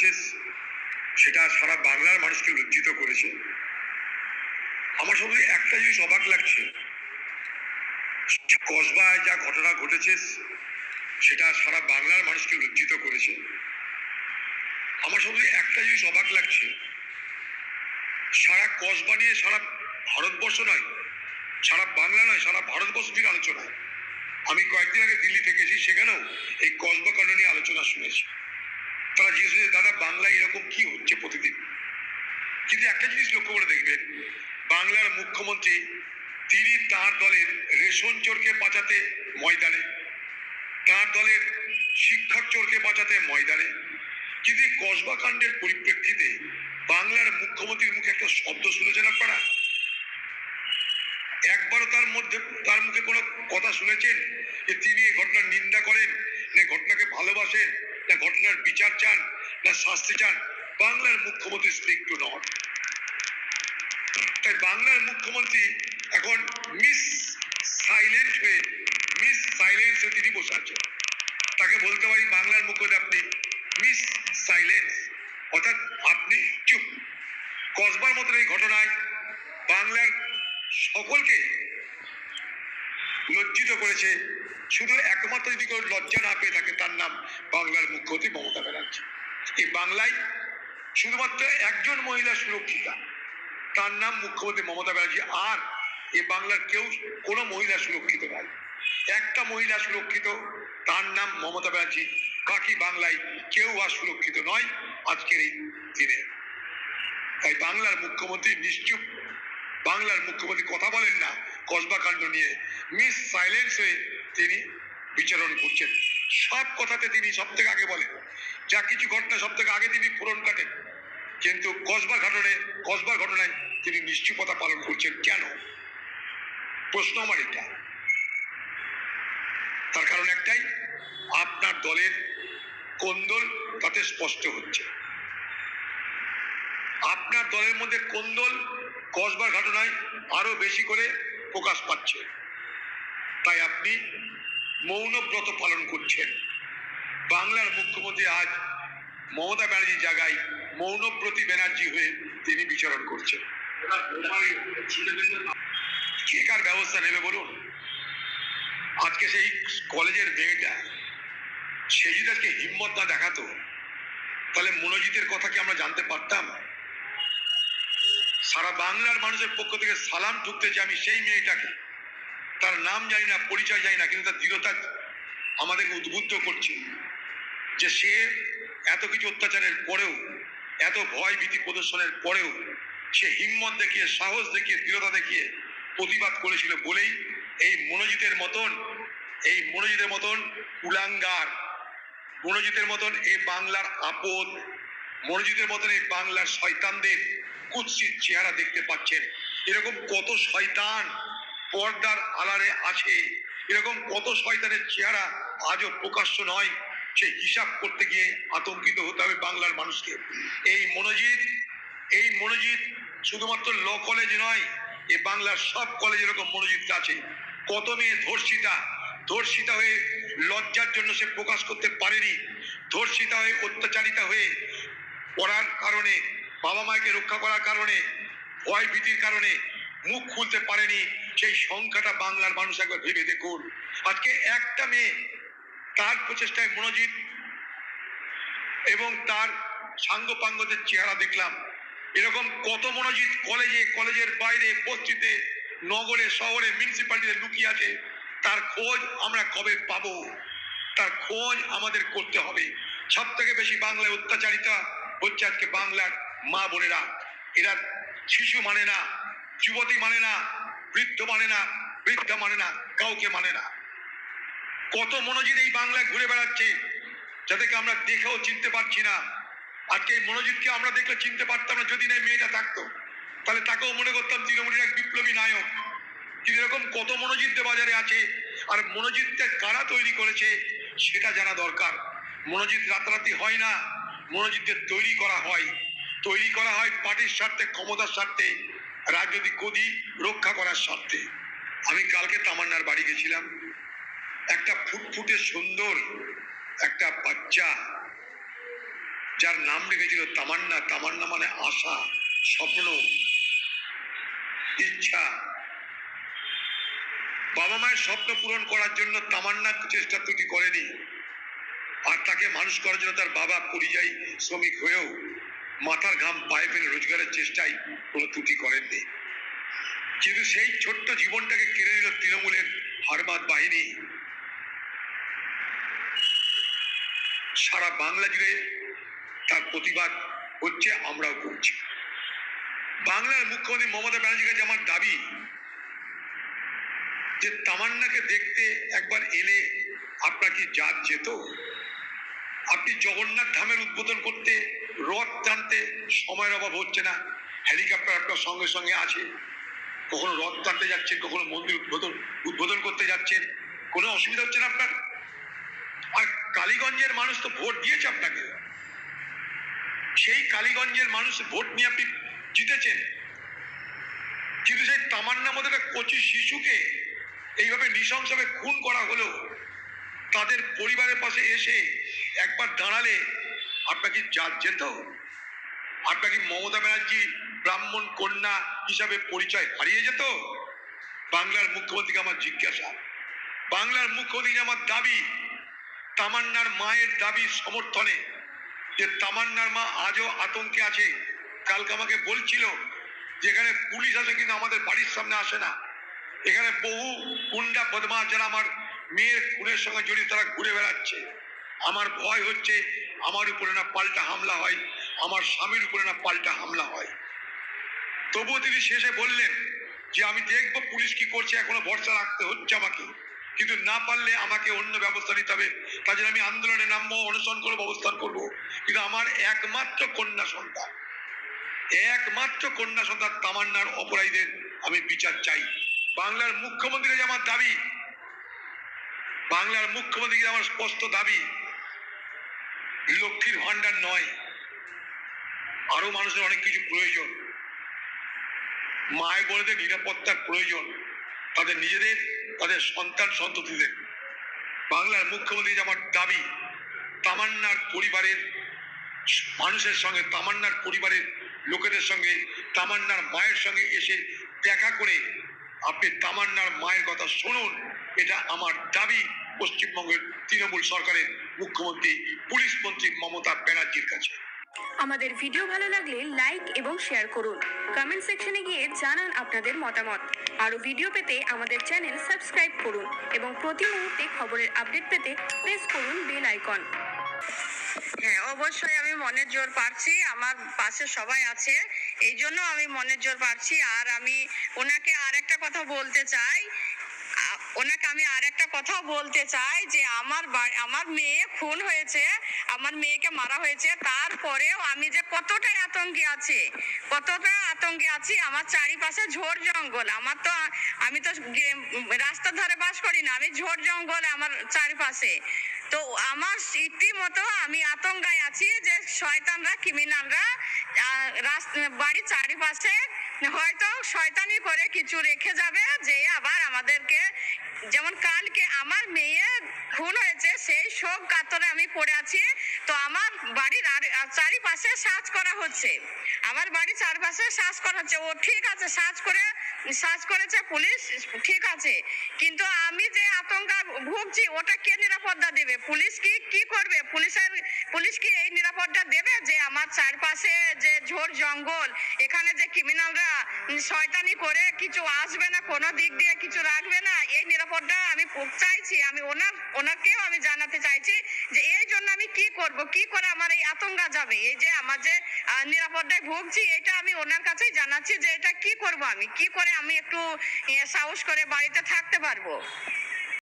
ঘটেছে সেটা সারা বাংলার মানুষকে লজ্জিত করেছে। আমার শুধু একটা জিনিস অবাক লাগছে। কসবায় যা ঘটনা ঘটেছে, সেটা সারা বাংলার মানুষকে লজ্জিত করেছে। আমার শুধু একটা জিনিস অবাক লাগছে। সারা কসবা নিয়ে সারা ভারতবর্ষ নয়, সারা বাংলা নয়, সারা ভারতবর্ষ নিয়ে আলোচনা। আমি কয়েকদিন আগে দিল্লি থেকে এসেছি, সেখানেও এই কসবা কাণ্ড নিয়ে আলোচনা শুনেছি। তারা জিজ্ঞেস করেছে, দাদা বাংলায় এরকম কি হচ্ছে প্রতিদিন? কিন্তু একটা জিনিস লক্ষ্য করে দেখবেন বাংলার মুখ্যমন্ত্রী তিনি তার দলের রেশন চোরকে বাঁচাতে ময়দানে তার দলের শিক্ষক চোরকে বাঁচাতে ময়দানে। কিন্তু কসবা কাণ্ডের পরিপ্রেক্ষিতে বাংলার মুখ্যমন্ত্রীর মুখে একটা শব্দ শুনেছেন আপনারা? একবারও তার মধ্যে তার মুখে কোনো কথা শুনেছেন? যে তিনি এই ঘটনার নিন্দা করেন ঘটনাকে ভালোবাসেন না ঘটনার বিচার চান না শাস্তি চান, বাংলার মুখ্যমন্ত্রী স্পিক টু নট তাই বাংলার মুখ্যমন্ত্রী এখন মিস সাইলেন্ট হয়ে মিস সাইলেন্স হয়ে তিনি বসে আছেন। তাকে বলতে পারি, বাংলার মুখ্যমন্ত্রী আপনি মিস সাইলেন্স অর্থাৎ আপনি চুপ। কসবার মতন এই ঘটনায় বাংলার সকলকে লজ্জিত করেছে। শুধু একমাত্র যদি কেউ লজ্জা না পেয়ে থাকে, তার নাম বাংলার মুখ্যমন্ত্রী মমতা ব্যানার্জি। এই বাংলায় শুধুমাত্র একজন মহিলা সুরক্ষিতা, তার নাম মুখ্যমন্ত্রী মমতা ব্যানার্জি। আর এ বাংলার কেউ কোনো মহিলা সুরক্ষিত নয়। একটা মহিলা সুরক্ষিত, তার নাম মমতা ব্যানার্জি। বাকি বাংলায় কেউ আর সুরক্ষিত নয় আজকের এই দিনে। তাই বাংলার মুখ্যমন্ত্রী নিশ্চুপ। বাংলার মুখ্যমন্ত্রী কথা বলেন না। কসবা কাণ্ড নিয়ে মিস সাইলেন্স হয়ে তিনি বিচরণ করছেন। সব কথাতে তিনি সব থেকে আগে বলেন, যা কিছু ঘটনা সব থেকে আগে তিনি পূরণ কাটেন কিন্তু কসবা ঘটনায় কসবার ঘটনায় তিনি নিশ্চুপতা পালন করছেন কেন? প্রশ্ন আমার এটা। তার কারণ একটাই, আপনার দলের কোন্দল তাতে স্পষ্ট হচ্ছে। আপনার দলের মধ্যে কোন্দল কসবার ঘটনায় আরও বেশি করে প্রকাশ পাচ্ছে। তাই আপনি মৌনব্রত পালন করছেন। বাংলার মুখ্যমন্ত্রী আজ মমতা ব্যানার্জির জায়গায় মৌনব্রতী ব্যানার্জি হয়ে তিনি বিচরণ করছেন। কে কার ব্যবস্থা নেবে বলুন? আজকে সেই কলেজের মেয়েটা, সে যদি আজকে হিম্মত না দেখাতো, তাহলে মনোজিতের কথা কি আমরা জানতে পারতাম? সারা বাংলার মানুষের পক্ষ থেকে সালাম ঠুকতেছে আমি সেই মেয়েটাকে, তার নাম জানি না, পরিচয় জানি না, কিন্তু তার দৃঢ়তা আমাদের উদ্বুদ্ধ করছে যে সে এত কিছু অত্যাচারের পরেও, এত ভয় ভীতি প্রদর্শনের পরেও সে হিম্মত দেখিয়ে, সাহস দেখিয়ে, দৃঢ়তা দেখিয়ে প্রতিবাদ করেছিল বলেই এই মনোজিতের মতন, এই মনোজিতের মতন কুলাঙ্গার মনোজিতের মতন এই বাংলার আপদ, মনোজিতের মতন এই বাংলার শয়তানদের কুৎসিত চেহারা দেখতে পাচ্ছেন। এরকম কত শয়তান পর্দার আলারে আছে। এরকম কত শয়তানের চেহারা আজও প্রকাশ্য নয়। সে হিসাব করতে গিয়ে আতঙ্কিত হতে হবে বাংলার মানুষকে। এই মনোজিৎ এই মনোজিৎ শুধুমাত্র ল কলেজ নয়, এ বাংলার সব কলেজ এরকম মনোজিৎ আছে। কত মেয়ে ধর্ষিতা ধর্ষিতা হয়ে লজ্জার জন্য সে প্রকাশ করতে পারেনি। ধর্ষিতা হয়ে অত্যাচারিতা হয়ে পড়ার কারণে বাবা মাকে রক্ষা করার কারণে, ভয় ভীতির কারণে মুখ খুলতে পারেনি। সেই সংখ্যাটা বাংলার মানুষ একবার ভেবে দেখুন। আজকে একটা মেয়ে তার প্রচেষ্টায় মনোজিৎ এবং তার সাঙ্গপাঙ্গদের চেহারা দেখলাম। এরকম কত মনোজিৎ কলেজে, কলেজের বাইরে, বস্তিতে, নগরে, শহরে মিউনিসিপ্যালিটিতে লুকিয়ে আছে, তার খোঁজ আমরা কবে পাব? তার খোঁজ আমাদের করতে হবে। সব থেকে বেশি বাংলায় অত্যাচারিতা হচ্ছে আজকে বাংলার মা বোনেরা, এরা শিশু মানে না, যুবতী মানে না, বৃদ্ধ মানে না, বৃদ্ধা মানে না, কাউকে মানে না। কত মনোজিৎ এই বাংলায় ঘুরে বেড়াচ্ছে, যাদেরকে আমরা দেখেও চিনতে পারছি না। আজকে এই মনোজিৎকে আমরা দেখলে চিনতে পারতাম না, যদি না মেয়েটা থাকতো। তাহলে তাকেও মনে করতাম তৃণমূলের এক বিপ্লবী নায়ক। কিন্তু এরকম কত মনোজিৎদের বাজারে আছে, আর মনোজিৎটা কারা তৈরি করেছে, সেটা জানা দরকার। মনোজিৎ রাতারাতি হয় না, মনোজিৎদের তৈরি করা হয়। তৈরি করা হয় পার্টির স্বার্থে, ক্ষমতার স্বার্থে, রাজনৈতিক গদি রক্ষা করার স্বার্থে। আমি কালকে তামান্নার বাড়ি গেছিলাম। একটা ফুটফুটে সুন্দর একটা বাচ্চা, যার নাম রেখেছিল তামান্না। তামান্না মানে আশা, স্বপ্ন, ইচ্ছা। বাবা মায়ের স্বপ্ন পূরণ করার জন্য তামান্না চেষ্টা ত্রুটি করেনি। আর তাকে মানুষ করার জন্য তার বাবা পরিযায়ী শ্রমিক হয়েও মাথার ঘাম পায়ে ফেলে রোজগারের চেষ্টায় কোনো ত্রুটি করেননি। কিন্তু সেই ছোট্ট জীবনটাকে কেড়ে নিল তৃণমূলের হারবাদ বাহিনী। সারা বাংলা জুড়ে তার প্রতিবাদ হচ্ছে, আমরাও করছি। বাংলার মুখ্যমন্ত্রী মমতা ব্যানার্জির কাছে আমার দাবি যে, তামান্নাকে দেখতে একবার এলে আপনার কি জাত যেত? আপনি জগন্নাথ ধামের উদ্বোধন করতে, রথ টানতে সময়ের অভাব হচ্ছে না, হেলিকপ্টার আপনার সঙ্গে সঙ্গে আছে। কখনো রথ টানতে যাচ্ছেন, কখনো মন্দির উদ্বোধন উদ্বোধন করতে যাচ্ছেন, কোনো অসুবিধা হচ্ছে না আপনার? আর কালীগঞ্জের মানুষ তো ভোট দিয়েছে আপনাকে। সেই কালীগঞ্জের মানুষ ভোট নিয়ে আপনি জিতেছেন। কিন্তু সেই তামান্না মধ্যে একটা কচি শিশুকে এইভাবে নৃশংসভাবে খুন করা হলো তাদের পরিবারের পাশে এসে একবার দাঁড়ালে আপনাকে জাত যেত আপনাকে মমতা ব্যানার্জি ব্রাহ্মণ কন্যা হিসাবে পরিচয় হারিয়ে যেত। বাংলার মুখ্যমন্ত্রীকে আমার জিজ্ঞাসা। বাংলার মুখ্যমন্ত্রী আমার দাবি, তামান্নার মায়ের দাবি সমর্থনে যে তামান্নার মা আজও আতঙ্কে আছে। কালকে আমাকে বলছিল যেখানে পুলিশ আসে কিন্তু আমাদের বাড়ির সামনে আসে না। এখানে বহু গুন্ডা বদমাস যারা আমার মেয়ের খুনের সঙ্গে জড়িত তারা ঘুরে বেড়াচ্ছে, আমার ভয় হচ্ছে আমার উপরে না পাল্টা হামলা হয়, আমার স্বামীর উপরে না পাল্টা হামলা হয়। তবুও তিনি শেষে বললেন যে, আমি দেখব পুলিশ কি করছে, এখনও ভরসা রাখতে হচ্ছে আমাকে। কিন্তু না পারলে আমাকে অন্য ব্যবস্থা নিতে হবে। তার আমি আন্দোলনে নামবো অনুসরণ করব, অবস্থান করব। কিন্তু আমার একমাত্র কন্যা সন্তান, একমাত্র কন্যা সন্তান তামান্নার অপরাধীদের আমি বিচার চাই। বাংলার মুখ্যমন্ত্রীর যে আমার দাবি বাংলার মুখ্যমন্ত্রীর আমার স্পষ্ট দাবি? লক্ষ্মীর ভান্ডার নয়। আরও মানুষের অনেক কিছু প্রয়োজন। মায় বোনেদের নিরাপত্তার প্রয়োজন। তাদের নিজেদের, তাদের সন্তান সন্ততিদের। বাংলার মুখ্যমন্ত্রী আমার দাবি, তামান্নার পরিবারের মানুষের সঙ্গে, তামান্নার পরিবারের লোকেদের সঙ্গে, তামান্নার মায়ের সঙ্গে এসে দেখা করে আপনি তামান্নার মায়ের কথা শুনুন। এটা আমার দাবি পশ্চিমবঙ্গের তৃণমূল সরকারের মুখ্যমন্ত্রী, পুলিশ মন্ত্রী মমতা ব্যানার্জির কাছে। আমাদের ভিডিও ভালো লাগলে লাইক এবং শেয়ার করুন। কমেন্ট সেকশনে গিয়ে জানান আপনাদের মতামত। আরও ভিডিও পেতে আমাদের চ্যানেল সাবস্ক্রাইব করুন এবং প্রতি মুহূর্তে খবরের আপডেট পেতে প্রেস করুন বেল আইকন। হ্যাঁ অবশ্যই আমি মনের জোর পাচ্ছি, আমার পাশে সবাই আছে, এই জন্য আমি মনের জোর পাচ্ছি। আর আমি ওনাকে আর একটা কথা বলতে চাই ওনাকে আমি আর একটা কথা বলতে চাই যে আমার আমার মেয়ে খুন হয়েছে, আমার মেয়েকে মারা হয়েছে, তারপরেও আমি যে কতটাই আতঙ্কে আছি, কতটা আতঙ্কে আছি, আমার চারিপাশে ঝোড় জঙ্গল। আমার তো আমি তো রাস্তার ধারে বাস করি না, আমি ঝোড় জঙ্গল আমার চারিপাশে। তো আমার ইতিমতো আমি আতঙ্কায় আছি যে শয়তানরা, ক্রিমিনালরা বাড়ির চারিপাশে হয়তো শয়তানি করে কিছু রেখে যাবে যে আবার আমাদেরকে, যেমন কালকে আমার মেয়ে খুন হয়েছে, সেই শোক কাতরে আমি পড়ে আছি। তো আমার বাড়ির আর চারিপাশে সার্চ করা হচ্ছে। আমার বাড়ির চারপাশে সার্চ করা হচ্ছে। ও ঠিক আছে সার্চ করে সার্চ করেছে পুলিশ, ঠিক আছে। কিন্তু আমি যে আতঙ্কা ভুগছি, ওটা কে নিরাপত্তা দেবে? পুলিশ কি কি করবে? পুলিশের, পুলিশ কি এই নিরাপত্তা দেবে? যে আমার চারপাশে যে ঝোড় জঙ্গল, এখানে যে ক্রিমিনালরা শয়তানি করে, কিছু আসবে না, কোনো দিক দিয়ে কিছু রাখবে না, এই নিরাপত্তা আমি চাইছি। আমি ওনার, ওনাকেও আমি জানাতে চাইছি যে এই জন্য আমি কি করব? কি করে আমার এই আতঙ্কা যাবে? এই যে আমার যে আহ, নিরাপত্তায় ভুগছি এটা আমি ওনার কাছেই জানাচ্ছি যে এটা কি করব আমি? কি করে আমি একটু সাহস করে বাড়িতে থাকতে পারব?